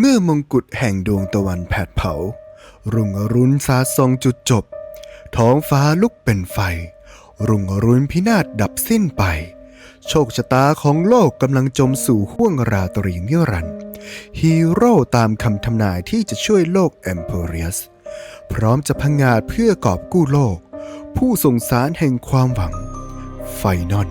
เมื่อมงกุฎแห่งดวงตะวันแผดเผา รุ่งอรุณสาดส่องจุดจบ ท้องฟ้าลุกเป็นไฟ รุ่งอรุณพินาศดับสิ้นไป โชคชะตาของโลกกำลังจมสู่ห้วงราตรีนิรันดร์ฮีโร่ตามคำทำนายที่จะช่วยโลกแอมเพเรียส พร้อมจะพังงาดเพื่อกอบกู้โลก ผู้ส่งสารแห่งความหวัง ไฟนอล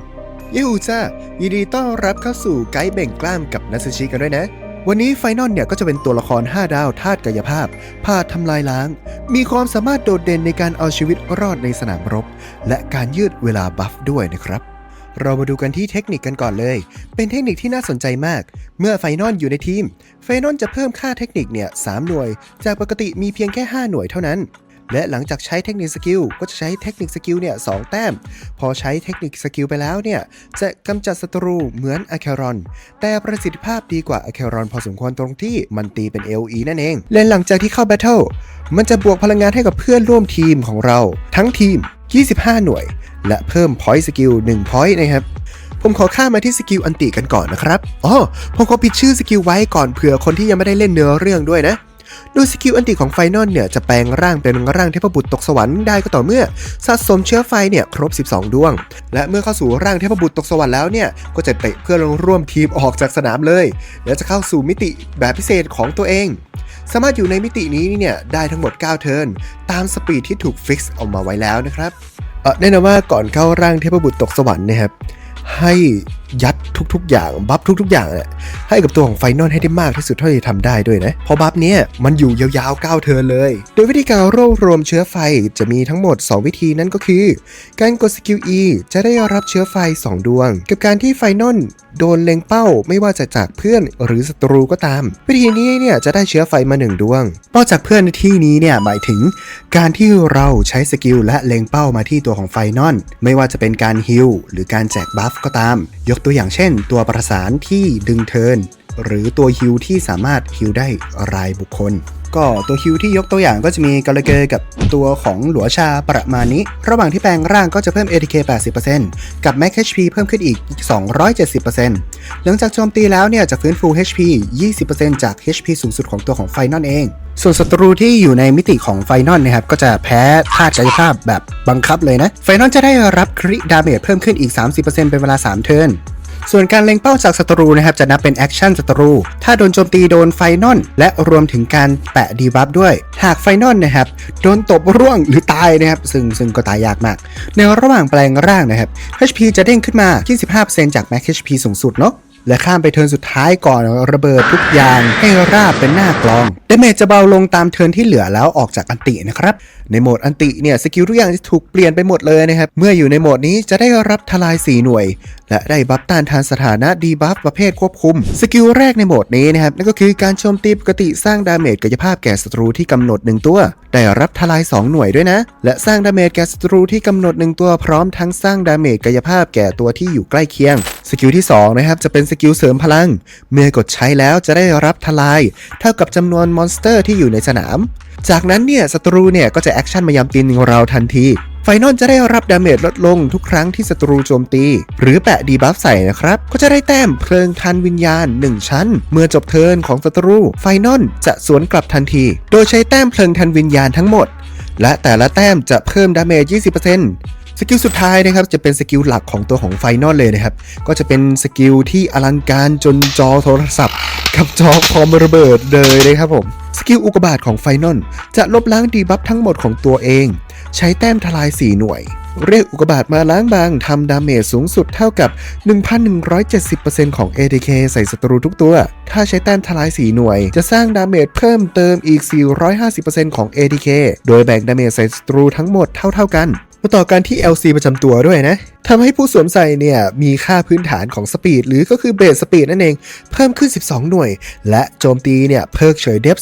ยูจ้ายินดีต้อนรับเข้าสู่ไกด์เบ่งกล้ามกับนัสชิกันด้วยนะ วันนี้ไฟนอลเนี่ยก็จะเป็นตัวละคร 5 ดาวธาตุกายภาพพาทำลายล้าง มีความสามารถโดดเด่นในการเอาชีวิตรอดในสนามรบ และการยืดเวลาบัฟด้วยนะครับ เรามาดูกันที่เทคนิคกันก่อนเลย เป็นเทคนิคที่น่าสนใจมาก เมื่อไฟนอลอยู่ในทีม ไฟนอลจะเพิ่มค่าเทคนิคเนี่ยสหน่วย จากปกติมีเพียงแค่ 5 หน่วยเท่านั้น และหลังจากใช้เทคนิคสกิลก็จะใช้เทคนิคสกิลเนี่ยสองแต้ม พอใช้เทคนิคสกิลไปแล้วเนี่ยจะกำจัดศัตรูเหมือนอะเครอน แต่ประสิทธิภาพดีกว่าอะเครอนพอสมควรตรงที่มันตีเป็น LE นั่นเอง และหลังจากที่เข้าแบทเทิลมันจะบวกพลังงานให้กับเพื่อนร่วมทีมของเรา ทั้งทีม 25 หน่วย และเพิ่ม point skill 1 point นะครับผมขอข้ามมาที่สกิลอันติกันก่อนนะครับ อ๋อ ผมขอปิดชื่อสกิลไว้ก่อนเผื่อคนที่ยังไม่ได้เล่นเนื้อเรื่องด้วยนะ โดยสกิลอันติของไฟนอลเนี่ยจะแปลงร่างเป็นร่างเทพบุตรตกสวรรค์ได้ก็ต่อเมื่อสะสมเชื้อไฟเนี่ยครบ 12 ดวง และเมื่อเข้าสู่ร่างเทพบุตรตกสวรรค์แล้วเนี่ยก็จะเตะเพื่อนร่วมทีมออกจากสนามเลย และจะเข้าสู่มิติแบบพิเศษของตัวเอง สามารถอยู่ในมิตินี้เนี่ยได้ทั้งหมด 9 เทิร์นตามสปีดที่ถูกฟิกซ์เอามาไว้แล้วนะครับเออแน่นอนว่าก่อนเข้าร่างเทพบุตรตกสวรรค์นะครับให้ยัดทุกๆ อย่างบัฟทุกๆ อย่างเนี่ยให้กับตัวของไฟนอลให้ได้มากที่สุดเท่าที่ทำได้ด้วยนะเพราะบัฟเนี้ยมันอยู่ยาวๆ 9 เทิร์นเลย โดยวิธีการรวบรวมเชื้อไฟจะมีทั้งหมด 2 วิธีนั่นก็คือ การกดสกิล E จะได้รับเชื้อไฟ 2 ดวง กับการที่ไฟนอลโดนเล็งเป้าไม่ว่าจะจากเพื่อนหรือศัตรูก็ตาม วิธีนี้เนี่ยจะได้เชื้อไฟมา 1 ดวงเป้าจากเพื่อนในที่นี้เนี่ยหมายถึง การที่เราใช้สกิลและเล็งเป้ามาที่ตัวของไฟนอลไม่ว่าจะเป็นการฮิลหรือการแจกบัฟก็ตามยกตัวอย่างเช่น ตัวประสานที่ดึงเทิน หรือตัวฮิลที่สามารถฮิลได้รายบุคคล ก็ตัวฮิลที่ยกตัวอย่างก็จะมีกาลเกอร์กับตัวของหลัวชาประมาณนี้ ระหว่างที่แปลงร่างก็จะเพิ่ม ATK 80%กับ Max HP เพิ่มขึ้นอีก 270%หลังจากโจมตีแล้วเนี่ยจะฟื้นฟู HP 20%จาก HP สูงสุดของตัวของไฟนอลเองส่วนศัตรูที่อยู่ในมิติของไฟนอลนะครับก็จะแพ้ธาตุกายภาพแบบบังคับเลยนะ ไฟนอลจะได้รับคริดาเมจเพิ่มขึ้นอีก 30%เป็นเวลา 3 เทิร์น ส่วนการเล็งเป้าจากศัตรูนะครับจะนับเป็นแอคชั่นศัตรู ถ้าโดนโจมตีโดนไฟนอลและรวมถึงการแปะดีบัฟด้วย หากไฟนอลนะครับโดนตบร่วงหรือตายนะครับซึ่งซึ่งก็ตายยากมาก ในระหว่างแปลงร่างนะครับ HP จะเด้งขึ้นมา 25%จาก Max HP สูงสุดเนาะ และข้ามไปเทิร์นสุดท้ายก่อนระเบิดทุกอย่างให้ราบเป็นหน้ากลองดาเมจจะเบาลงตามเทิร์นที่เหลือแล้วออกจากอันตินะครับ ในโหมดอันติเนี่ยสกิลทุกอย่างจะถูกเปลี่ยนไปหมดเลยนะครับ เมื่ออยู่ในโหมดนี้จะได้รับทลาย 4 หน่วย และได้บัฟต้านทานสถานะดีบัฟประเภทควบคุม สกิลแรกในโหมดนี้นะครับนั่นก็คือการโจมตีปกติสร้างดาเมจกายภาพแก่ศัตรูที่กำหนด 1 ตัว ได้รับทลาย 2 หน่วยด้วยนะ และสร้างดาเมจแก่ศัตรูที่กำหนด 1 ตัวพร้อมทั้งสร้างดาเมจกายภาพแก่ตัวที่อยู่ใกล้เคียง สกิลที่2นะครับจะเป็นสกิลเสริมพลัง เมื่อกดใช้แล้วจะได้รับทลาย เท่ากับจำนวนมอนสเตอร์ที่อยู่ในสนาม จากนั้นเนี่ยศัตรูเนี่ยก็จะแอคชั่นมายำตีนเราทันทีไฟนอลจะได้รับดาเมจลดลงทุกครั้งที่ศัตรูโจมตี หรือแปะดีบัฟใส่นะครับ ก็จะได้แต้มเพลิงทันวิญญาณ 1 ชั้น เมื่อจบเทิร์นของศัตรู ไฟนอลจะสวนกลับทันที โดยใช้แต้มเพลิงทันวิญญาณทั้งหมด และแต่ละแต้มจะเพิ่มดาเมจ 20% สกิลสุดท้ายนะครับจะเป็นสกิลหลักของตัวของไฟนอลเลยนะครับ ก็จะเป็นสกิลที่อลังการจนจอโทรศัพท์ กับจอคอมระเบิดเลยนะครับผม สกิลอุกบาตของไฟนอลจะลบล้างดีบัฟทั้งหมดของตัวเอง ใช้แต้มทลาย 4 หน่วย เรียกอุกบาตมาล้างบางทำดาเมจสูงสุดเท่ากับ 1,170%ของ ATK ใส่ศัตรูทุกตัว ถ้าใช้แต้มทลาย 4 หน่วย จะสร้างดาเมจเพิ่มเติมอีก 450%ของ ATK โดยแบ่งดาเมจใส่ศัตรูทั้งหมดเท่า ๆกัน มาต่อกันที่ LC ประจำตัวด้วยนะทำให้ผู้สวมใส่เนี่ยมีค่าพื้นฐานของสปีดหรือก็คือเบสสปีดนั่นเอง เพิ่มขึ้น 12 หน่วย และโจมตีเนี่ยเพิกเฉยเดฟ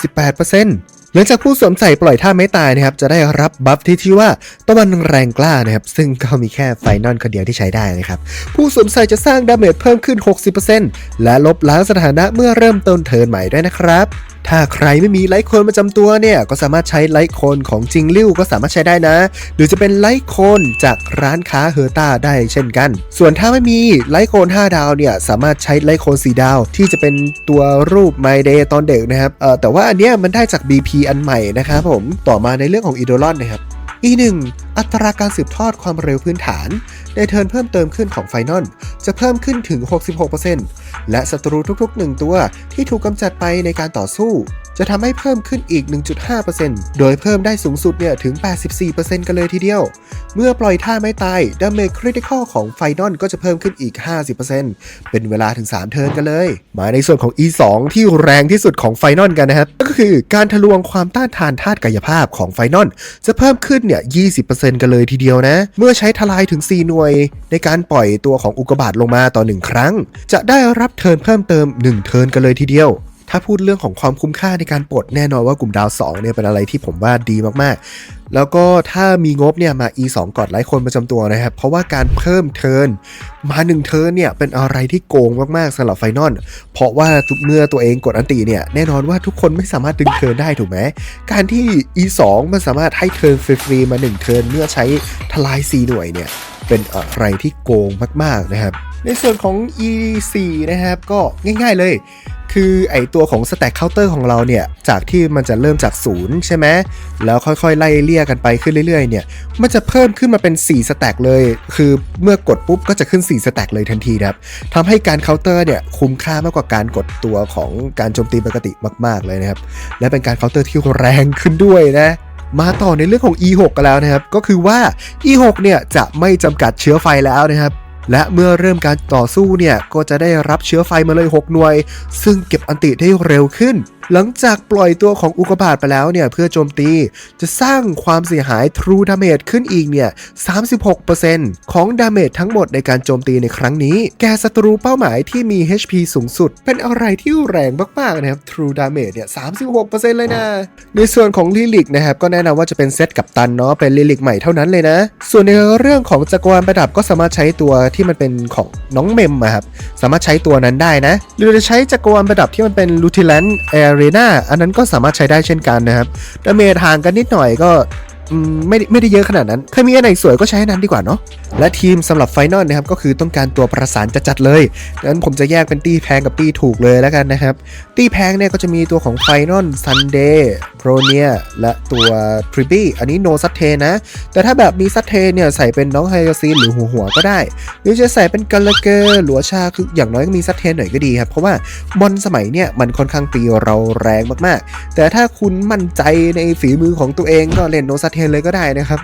18% หลังจากผู้สวมใส่ปล่อยท่าไม่ตายนะครับ จะได้รับบัฟที่ชื่ว่าตะวันแรงกล้านะครับ ซึ่งก็มีแค่ไฟนอลคนเดียวที่ใช้ได้นะครับ ผู้สวมใส่จะสร้างดาเมจเพิ่มขึ้น 60%และลบล้างสถานะเมื่อเริ่มต้นเทิร์นใหม่ด้วยนะครับ ถ้าใครไม่มีไลท์โคนประจำตัวเนี่ย ก็สามารถใช้ไลท์โคนของจิงลิ่วก็สามารถใช้ได้นะ หรือจะเป็นไลท์โคนจากร้านค้าเฮอร์ต้าได้เช่นกัน ส่วนถ้าไม่มีไลท์โคน5 ดาวเนี่ยสามารถใช้ไลท์โคน4ดาว ที่จะเป็นตัวรูป My Day ตอนเด็กนะครับเออแต่ว่าอันเนี้ยมันได้จาก BP อันใหม่นะครับผมต่อมาในเรื่องของอีโดลอนนะครับ E1 อัตราการสืบทอดความเร็วพื้นฐาน ในเทิร์นเพิ่มเติมขึ้นของไฟนอลจะเพิ่มขึ้นถึง 66%และศัตรูทุกๆ 1 ตัวที่ถูกกำจัดไปในการต่อสู้ จะทำให้เพิ่มขึ้นอีก 1.5%โดยเพิ่มได้สูงสุดเนี่ยถึง 84%กันเลยทีเดียว เมื่อปล่อยท่าไม่ตายดาเมจคริติคอลของไฟนอลก็จะเพิ่มขึ้นอีก 50%เป็นเวลาถึง 3 เทิร์นกันเลย มาในส่วนของ E2 ที่แรงที่สุดของไฟนอลกันนะครับ ก็คือการทะลวงความต้านทานธาตุกายภาพของไฟนอลจะเพิ่มขึ้นเนี่ย 20%กันเลยทีเดียวนะ เมื่อใช้ทลายถึง 4 หน่วย ในการปล่อยตัวของอุกกาบาตลงมาต่อ 1 ครั้ง จะได้รับเทิร์นเพิ่มเติม 1 เทิร์นกันเลยทีเดียว ถ้าพูดเรื่องของความคุ้มค่าในการปลดแน่นอนว่ากลุ่มดาว2เนี่ยเป็นอะไรที่ผมว่าดีมากๆ แล้วก็ถ้ามีงบเนี่ยมา E2 กอดไลค์คนประจำตัวนะครับ เพราะว่าการเพิ่มเทิร์นมา1เทิร์นเนี่ยเป็นอะไรที่โกงมากๆสำหรับไฟนอลเพราะว่าทุกเมื่อตัวเองกดอันตีเนี่ยแน่นอนว่าทุกคนไม่สามารถดึงเทิร์นได้ถูกไหมการที่ E2 มันสามารถให้เทิร์นฟรีๆมา1เทิร์นเมื่อใช้ทลาย4หน่วยเนี่ยเป็นอะไรที่โกงมากๆนะครับในส่วนของ E4 นะครับก็ง่าย ๆเลย คือไอตัวของ Stack Counter ของเราเนี่ย จากที่มันจะเริ่มจากศูนย์ใช่ไหม แล้วค่อยๆ ไล่เลี่ยกันไปขึ้นเรื่อยๆ เนี่ย มันจะเพิ่มขึ้นมาเป็น4สแต็กเลย คือเมื่อกดปุ๊บก็จะขึ้น4สแต็กเลยทันทีนะครับทำให้การเคาน์เตอร์เนี่ยคุ้มค่ามากกว่าการกดตัวของการโจมตีปกติมาก ๆ เลยนะครับ และเป็นการเคาน์เตอร์ที่แรงขึ้นด้วยนะมาต่อในเรื่องของ E6 กันแล้วนะครับ ก็คือว่า E6 เนี่ยจะไม่จำกัดเชื้อไฟแล้วนะครับ และเมื่อเริ่มการต่อสู้เนี่ยก็จะได้รับเชื้อไฟมาเลย 6 หน่วย ซึ่งเก็บอันติได้เร็วขึ้น หลังจากปล่อยตัวของอุกกาบาตไปแล้วเนี่ยเพื่อโจมตีจะสร้างความเสียหาย True Damage ขึ้นอีกเนี่ย 36%ของดาเมจทั้งหมดในการโจมตีในครั้งนี้ แกศัตรูเป้าหมายที่มี HP สูงสุด เป็นอะไรที่แรงมากๆนะครับ True Damage เนี่ย 36%เลยนะ ในส่วนของลิลิกนะครับก็แนะนำว่าจะเป็นเซตกับตันเนาะเป็นลิลิกใหม่เท่านั้นเลยนะ ส่วนในเรื่องของจักรวาลประดับก็สามารถใช้ตัวที่มันเป็นของน้องเมมอะครับสามารถใช้ตัวนั้นได้นะหรือจะใช้จักรวาลประดับที่มันเป็นลูทิแลนแอรนาอันนั้นก็สามารถใช้ได้เช่นกันนะครับดาเมจห่างกันนิดหน่อยก็ อืมไม่ได้ไม่ได้เยอะขนาดนั้นเคยมีอันไหนสวยก็ใช้อันนั้นดีกว่าเนาะและทีมสำหรับไฟนอลนะครับก็คือต้องการตัวประสานจัดๆเลยดังนั้นผมจะแยกเป็นตี้แพงกับตี้ถูกเลยแล้วกันนะครับ ตี้แพงเนี่ยก็จะมีตัวของไฟนอลซันเดย์โปรเนียและตัวทริบี้อันนี้โนซัตเทนะ แต่ถ้าแบบมีซัตเทเนี่ยใส่เป็นน้องไฮโอซีนหรือหัวหัวก็ได้ หรือจะใส่เป็นกัลเลเกอร์หรือว่าชาคืออย่างน้อยก็มีซัตเทหน่อยก็ดีครับเพราะว่าบอลสมัยเนี่ยมันค่อนข้างตีเราแรงมากๆ แต่ถ้าคุณมั่นใจในฝีมือของตัวเองก็เล่นโนซัตเทเลยก็ได้นะครับ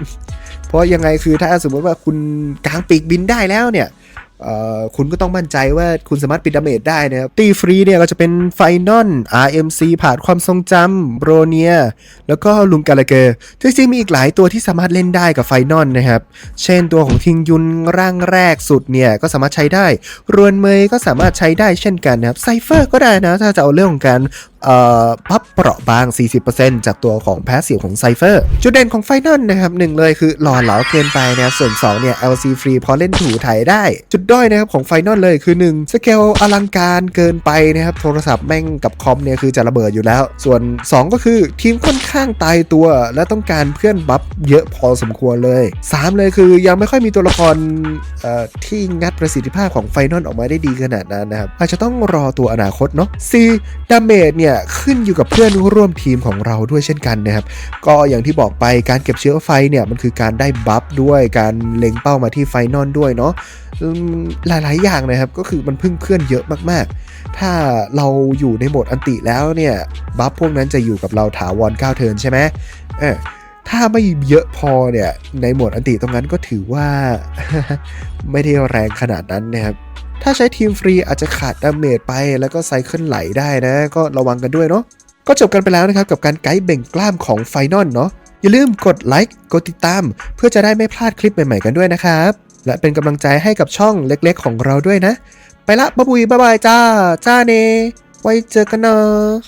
เพราะยังไงคือถ้าสมมติว่าคุณกางปีกบินได้แล้วเนี่ยคุณก็ต้องมั่นใจว่าคุณสามารถปิดดาเมจได้นะครับตีฟรีเนี่ยก็จะเป็นไฟนอล RMC ผ่านความทรงจำโบรเนีย แล้วก็ลุงกาลเกอร์จริงๆมีอีกหลายตัวที่สามารถเล่นได้กับไฟนอลนะครับ เช่นตัวของทิงยุนร่างแรกสุดเนี่ย ก็สามารถใช้ได้ รวนเมยก็สามารถใช้ได้เช่นกันนะครับไซเฟอร์ก็ได้นะ ถ้าจะเอาเรื่องของการ พับเปราะบาง 40%จากตัวของแพสซีฟของไซเฟอร์จุดเด่นของไฟนอลนะครับหนึ่งเลยคือหล่อเหลาเกินไปนะส่วน 2 เนี่ย LC ฟรีพอเล่นถูถ่ายได้ จุดด้อยนะครับของไฟนอลเลยคือ 1 สเกลอลังการเกินไปนะครับ โทรศัพท์แม่งกับคอมเนี่ยคือจะระเบิดอยู่แล้ว ส่วน 2 ก็คือทีมค่อนข้างตายตัว และต้องการเพื่อนบัฟเยอะพอสมควรเลย 3 เลยคือยังไม่ค่อยมีตัวละครที่งัดประสิทธิภาพของไฟนอลออกมาได้ดีขนาดนั้นนะครับอาจจะต้องรอตัวอนาคตเนาะ C ดาเมจเนี่ยขึ้นอยู่กับเพื่อนร่วมทีมของเราด้วยเช่นกันนะครับ ก็อย่างที่บอกไปการเก็บเชื้อไฟเนี่ยมันคือการได้บัฟด้วยการเล็งเป้ามาที่ไฟนอลด้วยเนาะหลายๆ อย่างนะครับก็คือมันพึ่งเพื่อนเยอะมากๆ ถ้าเราอยู่ในโหมดอันติแล้วเนี่ยบัฟพวกนั้นจะอยู่กับเราถาวร9เทินใช่ไหมเออถ้าไม่เยอะพอเนี่ยในโหมดอันติตรงนั้นก็ถือว่าไม่ได้แรงขนาดนั้นนะครับ ถ้าใช้ทีมฟรีอาจจะขาดดาเมจไป แล้วก็ไซเคิลไหลได้นะ ก็ระวังกันด้วยเนาะก็จบกันไปแล้วนะครับกับการไกด์เบ่งกล้ามของไฟนอลเนาะอย่าลืมกดไลค์กดติดตาม เพื่อจะได้ไม่พลาดคลิปใหม่ๆกันด้วยนะครับ และเป็นกำลังใจให้กับช่องเล็กๆของเราด้วยนะ ไปละบ๊ายบุยบ๊ายบายจ้า จ้าเนไว้เจอกันเนาะ